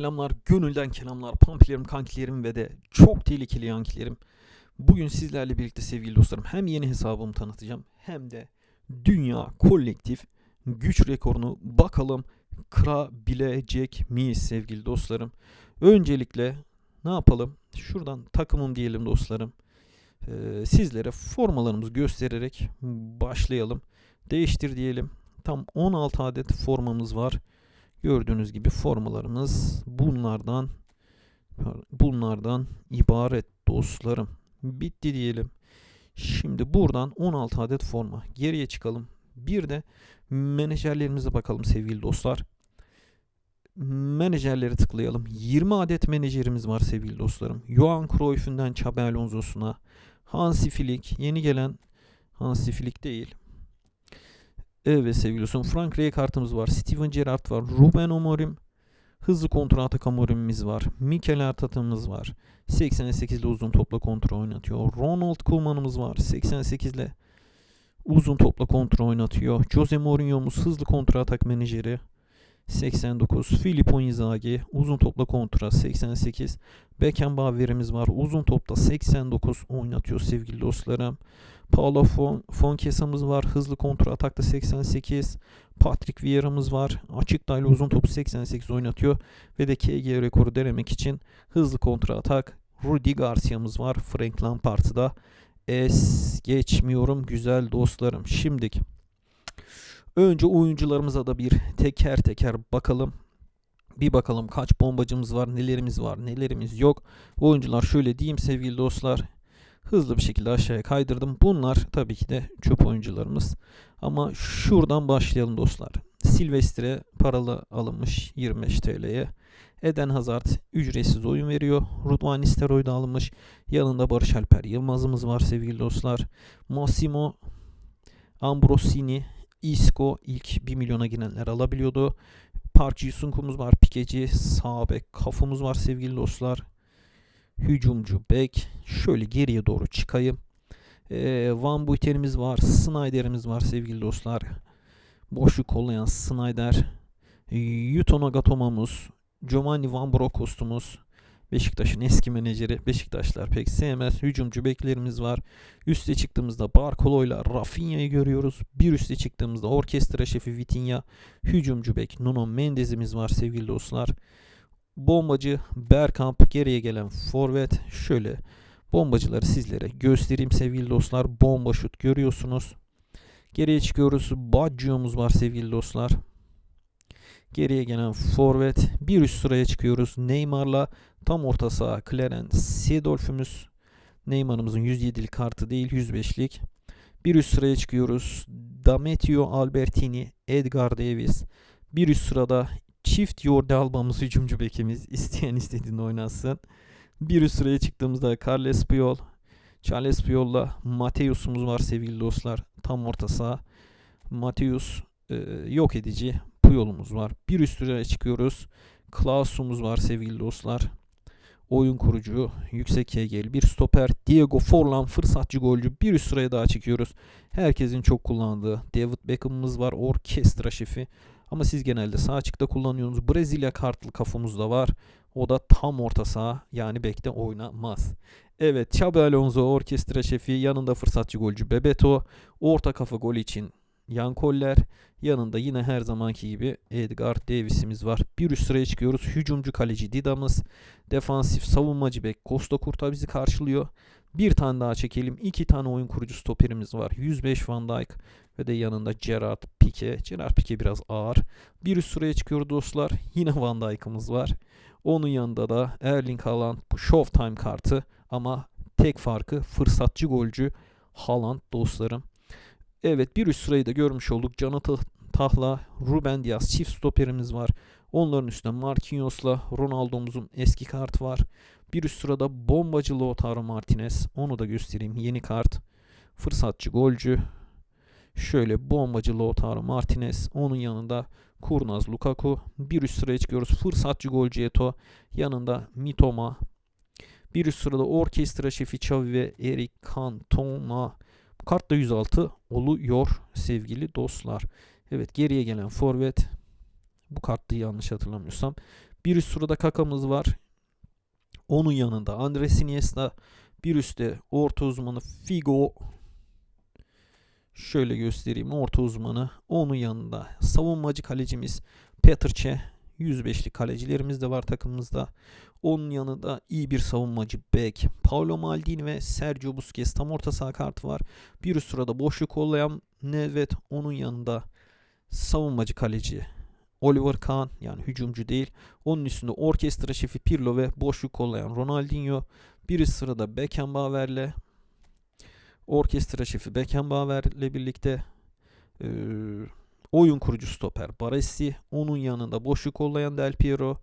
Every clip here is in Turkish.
Selamlar, gönülden kelamlar, pampilerim, kankilerim ve de çok tehlikeli yankilerim. Bugün sizlerle birlikte sevgili dostlarım hem yeni hesabımı tanıtacağım hem de dünya kolektif güç rekorunu bakalım kırabilecek miyiz sevgili dostlarım. Öncelikle ne yapalım? Şuradan takımım diyelim dostlarım. Ee, sizlere formalarımızı göstererek başlayalım. Değiştir diyelim. Tam 16 adet formamız var. Gördüğünüz gibi formalarımız bunlardan bunlardan ibaret dostlarım. Bitti diyelim. Şimdi buradan 16 adet forma. Geriye çıkalım. Bir de menajerlerimize bakalım sevgili dostlar. Menajerleri tıklayalım. 20 adet menajerimiz var sevgili dostlarım. Johan Cruyff'ünden Xabi Hansi Flick, yeni gelen Hansi Flick değil. Evet sevgili dostum. Frank Rijkaard'ımız var. Steven Gerrard var. Ruben Amorim. Hızlı kontra atak Amorim'imiz var. Mikel Arteta'mız var. 88 ile uzun topla kontra oynatıyor. Ronald Koeman'ımız var. 88 ile uzun topla kontra oynatıyor. Jose Mourinho'muz hızlı kontra atak menajeri. 89. Filippo Inzaghi uzun topla kontra 88. Beckenbauer'imiz var. Uzun topta 89 oynatıyor sevgili dostlarım. Paulo Fon Fonkesa'mız var. Hızlı kontra atakta 88. Patrick Vieira'mız var. Açık daylı uzun topu 88 oynatıyor. Ve de KG rekoru denemek için hızlı kontra atak. Rudy Garcia'mız var. Frank Lampard'da. Es geçmiyorum güzel dostlarım. Şimdiki Önce oyuncularımıza da bir teker teker bakalım. Bir bakalım kaç bombacımız var, nelerimiz var, nelerimiz yok. Oyuncular şöyle diyeyim sevgili dostlar. Hızlı bir şekilde aşağıya kaydırdım. Bunlar tabii ki de çöp oyuncularımız. Ama şuradan başlayalım dostlar. Silvestre paralı alınmış 25 TL'ye. Eden Hazard ücretsiz oyun veriyor. Rudvan Nisteroy da alınmış. Yanında Barış Alper Yılmaz'ımız var sevgili dostlar. Massimo Ambrosini Isco ilk 1 milyona girenler alabiliyordu. Park Yusunkumuz var. Pikeci sağ bek kafamız var sevgili dostlar. Hücumcu bek. Şöyle geriye doğru çıkayım. Ee, Van Buiten'imiz var. Snyder'imiz var sevgili dostlar. Boşluk kollayan Snyder. Yuto Nagatoma'mız. Giovanni Van Bronckhorst'umuz. Beşiktaş'ın eski menajeri. Beşiktaşlar pek sevmez. Hücumcu beklerimiz var. Üste çıktığımızda Barcolo ile Rafinha'yı görüyoruz. Bir üste çıktığımızda orkestra şefi Vitinha. Hücumcu bek Nuno Mendes'imiz var sevgili dostlar. Bombacı Bergkamp geriye gelen forvet. Şöyle bombacıları sizlere göstereyim sevgili dostlar. Bomba şut görüyorsunuz. Geriye çıkıyoruz. Baggio'muz var sevgili dostlar. Geriye gelen forvet. Bir üst sıraya çıkıyoruz. Neymar'la tam orta saha Clarence Seedorf'ümüz. Neymar'ımızın 107'lik kartı değil 105'lik. Bir üst sıraya çıkıyoruz. Dametio Albertini, Edgar Davis. Bir üst sırada çift Jordi Alba'mız hücumcu bekimiz. İsteyen istediğinde oynasın. Bir üst sıraya çıktığımızda Carles Puyol. Charles Puyol'la Mateus'umuz var sevgili dostlar. Tam orta saha. Mateus e, yok edici. Puyol'umuz var. Bir üst sıraya çıkıyoruz. Klaus'umuz var sevgili dostlar. Oyun kurucu, yüksek KG'li bir stoper. Diego Forlan fırsatçı golcü. Bir üst sıraya daha çekiyoruz. Herkesin çok kullandığı David Beckham'ımız var. Orkestra şefi. Ama siz genelde sağ açıkta kullanıyorsunuz. Brezilya kartlı kafamız da var. O da tam orta saha yani bekte oynamaz. Evet Xabi Alonso orkestra şefi yanında fırsatçı golcü Bebeto. Orta kafa gol için Yan Koller. Yanında yine her zamanki gibi Edgar Davis'imiz var. Bir üst sıraya çıkıyoruz. Hücumcu kaleci Dida'mız. Defansif savunmacı bek Costa Curta bizi karşılıyor. Bir tane daha çekelim. İki tane oyun kurucu stoperimiz var. 105 Van Dijk ve de yanında Gerard Pique. Gerard Pique biraz ağır. Bir üst sıraya çıkıyor dostlar. Yine Van Dijk'ımız var. Onun yanında da Erling Haaland Showtime kartı ama tek farkı fırsatçı golcü Haaland dostlarım. Evet bir üst sırayı da görmüş olduk. Jonathan Tahla, Ruben Diaz çift stoperimiz var. Onların üstünde Marquinhos'la Ronaldo'muzun eski kart var. Bir üst sırada bombacı Lautaro Martinez. Onu da göstereyim. Yeni kart. Fırsatçı golcü. Şöyle bombacı Lautaro Martinez. Onun yanında Kurnaz Lukaku. Bir üst sıraya çıkıyoruz. Fırsatçı golcü Eto. Yanında Mitoma. Bir üst sırada orkestra şefi Xavi ve Eric Cantona. Kart da 106 oluyor sevgili dostlar. Evet geriye gelen forvet bu kartı yanlış hatırlamıyorsam Bir üst sırada Kaka'mız var. Onun yanında Andres Iniesta. Bir üstte orta uzmanı Figo. Şöyle göstereyim orta uzmanı. Onun yanında savunmacı kalecimiz Petr Cech. 105'lik kalecilerimiz de var takımımızda. Onun yanında iyi bir savunmacı bek Paolo Maldini ve Sergio Busquets tam orta saha kartı var. Bir üst sırada boşluk kollayan Nedved onun yanında savunmacı kaleci Oliver Kahn yani hücumcu değil. Onun üstünde orkestra şefi Pirlo ve boşluk kollayan Ronaldinho. Bir üst sırada Beckenbauer'le orkestra şefi Beckenbauer'le birlikte eee oyun kurucu stoper Baresi. Onun yanında boşluk kollayan Del Piero.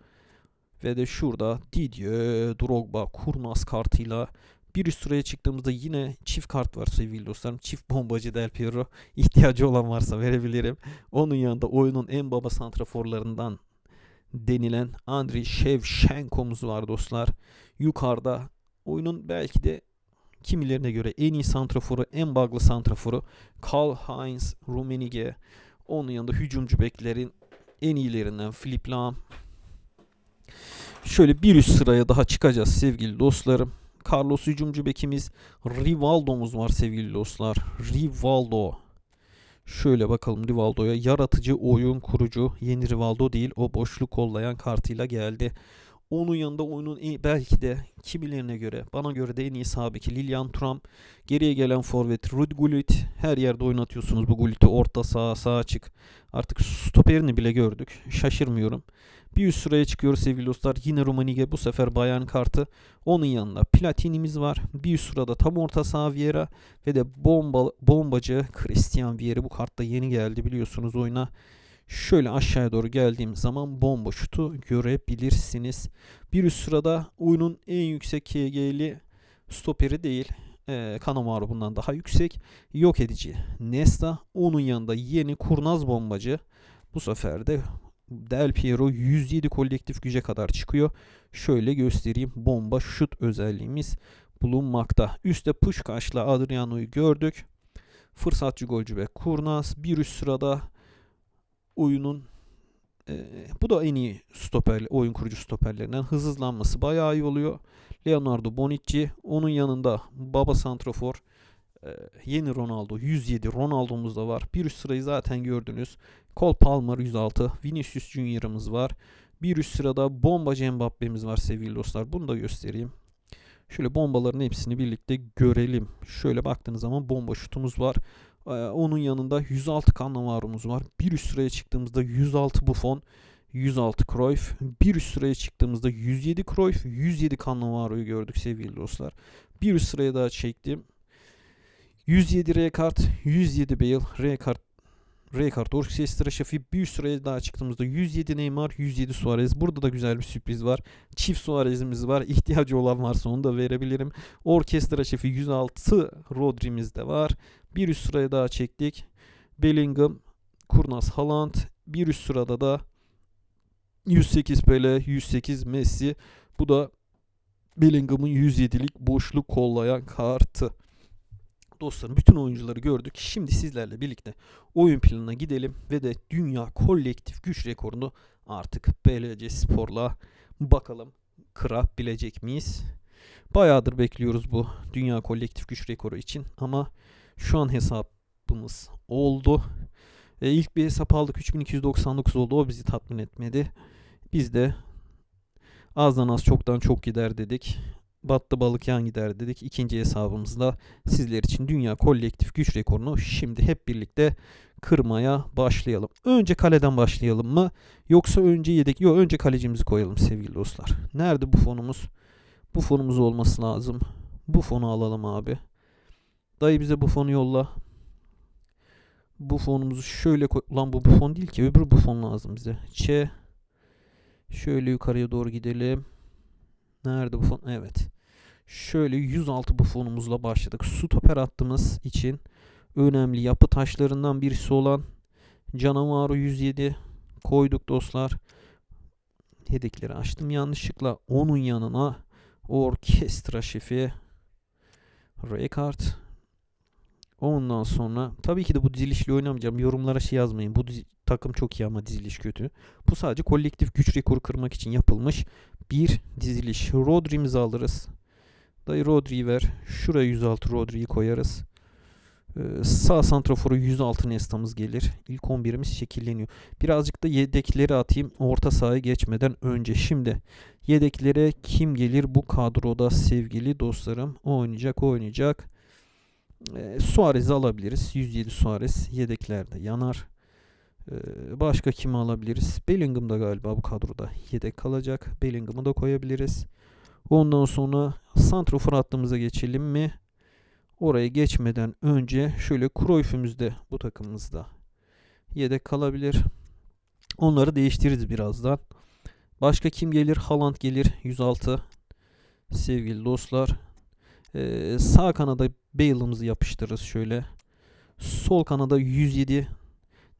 Ve de şurada Didier Drogba kurnaz kartıyla bir üst sıraya çıktığımızda yine çift kart var sevgili dostlarım. Çift bombacı Del Piero. İhtiyacı olan varsa verebilirim. Onun yanında oyunun en baba santraforlarından denilen Andriy Shevchenko'muz var dostlar. Yukarıda oyunun belki de kimilerine göre en iyi santraforu, en bug'lı santraforu Karl-Heinz Rummenigge. Onun yanında hücumcu beklerin en iyilerinden Filip Lahm. Şöyle bir üst sıraya daha çıkacağız sevgili dostlarım. Carlos hücumcu bekimiz Rivaldo'muz var sevgili dostlar. Rivaldo. Şöyle bakalım Rivaldo'ya. Yaratıcı oyun kurucu. Yeni Rivaldo değil. O boşluk kollayan kartıyla geldi. Onun yanında oyunun en- belki de kimilerine göre bana göre de en iyi sağ beki Lilian Thuram. Geriye gelen forvet Rud Gullit. Her yerde oynatıyorsunuz bu Gullit'i. Orta sağa sağ açık. Artık stoperini bile gördük. Şaşırmıyorum. Bir üst sıraya çıkıyoruz sevgili dostlar. Yine Romanige bu sefer Bayern kartı. Onun yanında Platini'miz var. Bir üst sırada tam orta saha Vieira ve de bomba, bombacı Christian Vieri. Bu kartta yeni geldi biliyorsunuz oyuna. Şöyle aşağıya doğru geldiğim zaman bomba şutu görebilirsiniz. Bir üst sırada oyunun en yüksek KG'li stoperi değil. Ee, Kanamaru bundan daha yüksek. Yok edici Nesta. Onun yanında yeni kurnaz bombacı. Bu sefer de Del Piero 107 kolektif güce kadar çıkıyor. Şöyle göstereyim. Bomba şut özelliğimiz bulunmakta. Üste Puşkaş'la Adriano'yu gördük. Fırsatçı golcü ve kurnaz. Bir üst sırada oyunun e, bu da en iyi stoper, oyun kurucu stoperlerinden. Hız hızlanması bayağı iyi oluyor. Leonardo Bonucci. Onun yanında Baba Santrofor. E, yeni Ronaldo 107. Ronaldo'muz da var. Bir üst sırayı zaten gördünüz. Cole Palmer 106. Vinicius Junior'ımız var. Bir üst sırada bombacı Mbappe'miz var sevgili dostlar. Bunu da göstereyim. Şöyle bombaların hepsini birlikte görelim. Şöyle baktığınız zaman bomba şutumuz var. Ee, onun yanında 106 Cannavaro'muz var. Bir üst sıraya çıktığımızda 106 Buffon, 106 Cruyff. Bir üst sıraya çıktığımızda 107 Cruyff, 107 Cannavaro'yu gördük sevgili dostlar. Bir üst sıraya daha çektim. 107 Rekard, 107 Bale, Rekard Rekard orkestra şefi bir üst sıraya daha çıktığımızda 107 Neymar, 107 Suarez. Burada da güzel bir sürpriz var. Çift Suarez'imiz var. İhtiyacı olan varsa onu da verebilirim. Orkestra şefi 106 Rodri'miz de var. Bir üst sıraya daha çektik. Bellingham, Kurnaz Haaland. Bir üst sırada da 108 Pele, 108 Messi. Bu da Bellingham'ın 107'lik boşluk kollayan kartı. Dostlarım bütün oyuncuları gördük. Şimdi sizlerle birlikte oyun planına gidelim ve de dünya kolektif güç rekorunu artık BLC Spor'la bakalım kırabilecek miyiz? Bayağıdır bekliyoruz bu dünya kolektif güç rekoru için ama şu an hesabımız oldu. E, ilk bir hesap aldık 3299 oldu o bizi tatmin etmedi. Biz de azdan az çoktan çok gider dedik. Battı balık yan gider dedik. İkinci hesabımızda sizler için dünya kolektif güç rekorunu şimdi hep birlikte kırmaya başlayalım. Önce kaleden başlayalım mı? Yoksa önce yedek? Yok önce kalecimizi koyalım sevgili dostlar. Nerede bu fonumuz? Bu fonumuz olması lazım. Bu fonu alalım abi. Dayı bize bu fonu yolla. Bu fonumuzu şöyle koy. Lan bu bu fon değil ki. Öbür bu fon lazım bize. Ç. Şöyle yukarıya doğru gidelim. Nerede bu fon? Evet. Şöyle 106 bu fonumuzla başladık. Stoper attığımız için önemli yapı taşlarından birisi olan Canavarı 107 koyduk dostlar. Yedekleri açtım yanlışlıkla. Onun yanına orkestra şefi Rekard. Ondan sonra tabii ki de bu dizilişle oynamayacağım. Yorumlara şey yazmayın. Bu dizi- takım çok iyi ama diziliş kötü. Bu sadece kolektif güç rekoru kırmak için yapılmış bir diziliş. Rodri'mizi alırız. Dayı Rodri'yi ver. Şuraya 106 Rodri'yi koyarız. Ee, sağ santraforu 106 Nesta'mız gelir. İlk 11'imiz şekilleniyor. Birazcık da yedekleri atayım orta sahaya geçmeden önce. Şimdi yedeklere kim gelir bu kadroda sevgili dostlarım? O oynayacak, o oynayacak. Ee, Suarez'i alabiliriz. 107 Suarez yedeklerde yanar. Ee, başka kimi alabiliriz? Bellingham da galiba bu kadroda yedek kalacak. Bellingham'ı da koyabiliriz. Ondan sonra santrafor hattımıza geçelim mi? Oraya geçmeden önce şöyle Cruyff'ümüz de bu takımımızda yedek kalabilir. Onları değiştiririz birazdan. Başka kim gelir? Haaland gelir 106. Sevgili dostlar. Ee, sağ kanada Bale'ımızı yapıştırırız şöyle. Sol kanada 107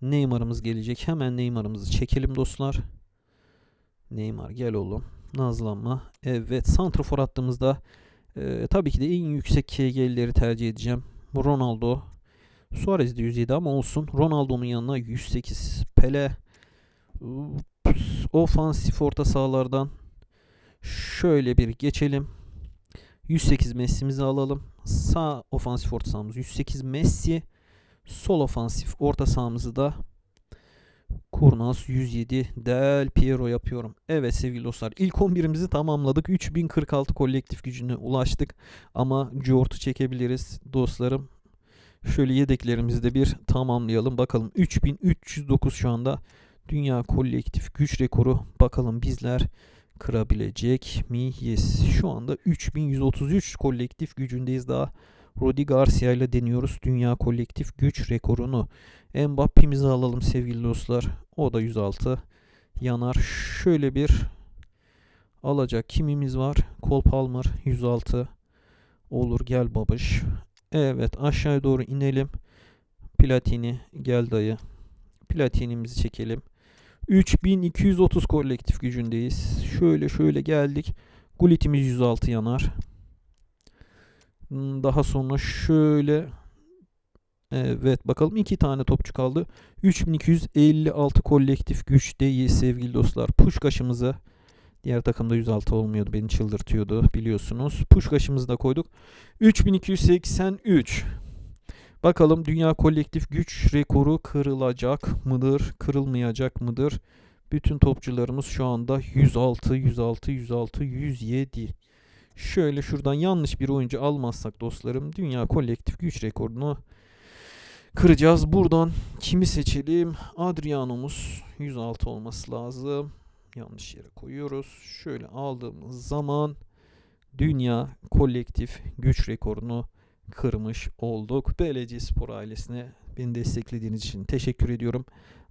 Neymar'ımız gelecek. Hemen Neymar'ımızı çekelim dostlar. Neymar gel oğlum. Nazlanma. Evet santrafor attığımızda e, tabii ki de en yüksek KG'leri tercih edeceğim. Ronaldo. Suarez de 107 ama olsun. Ronaldo'nun yanına 108. Pele. Ups, Ofansif orta sahalardan şöyle bir geçelim. 108 Messi'mizi alalım. Sağ ofansif orta sahamız 108 Messi. Sol ofansif orta sahamızı da Kurnaz 107 Del Piero yapıyorum. Evet sevgili dostlar ilk 11'imizi tamamladık. 3046 kolektif gücüne ulaştık. Ama Jort'u çekebiliriz dostlarım. Şöyle yedeklerimizi de bir tamamlayalım. Bakalım 3309 şu anda dünya kolektif güç rekoru. Bakalım bizler kırabilecek miyiz? Şu anda 3133 kolektif gücündeyiz daha. Rodi Garcia ile deniyoruz dünya kolektif güç rekorunu. Mbappe'mizi alalım sevgili dostlar. O da 106 yanar. Şöyle bir alacak kimimiz var? Cole Palmer 106 olur gel babış. Evet aşağıya doğru inelim. Platini gel dayı. Platinimizi çekelim. 3230 kolektif gücündeyiz. Şöyle şöyle geldik. Gullit'imiz 106 yanar. Hmm, Daha sonra şöyle Evet bakalım iki tane topçu kaldı. 3256 kolektif güçteyiz sevgili dostlar. Puşkaşımızı diğer takımda 106 olmuyordu. Beni çıldırtıyordu biliyorsunuz. Puşkaşımızı da koyduk. 3283. Bakalım dünya kolektif güç rekoru kırılacak mıdır? Kırılmayacak mıdır? Bütün topçularımız şu anda 106, 106, 106, 107. Şöyle şuradan yanlış bir oyuncu almazsak dostlarım dünya kolektif güç rekorunu kıracağız. Buradan kimi seçelim? Adriano'muz 106 olması lazım. Yanlış yere koyuyoruz. Şöyle aldığımız zaman dünya kolektif güç rekorunu kırmış olduk. BLC Spor ailesine beni desteklediğiniz için teşekkür ediyorum.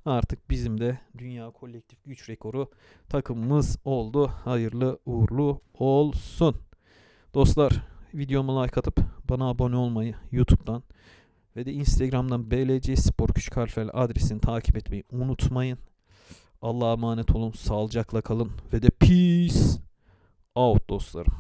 Artık bizim de dünya kolektif güç rekoru takımımız oldu. Hayırlı uğurlu olsun. Dostlar videoma like atıp bana abone olmayı YouTube'dan ve de Instagram'dan BLC Spor Küçük Harflerle adresini takip etmeyi unutmayın. Allah'a emanet olun. Sağlıcakla kalın ve de peace out dostlarım.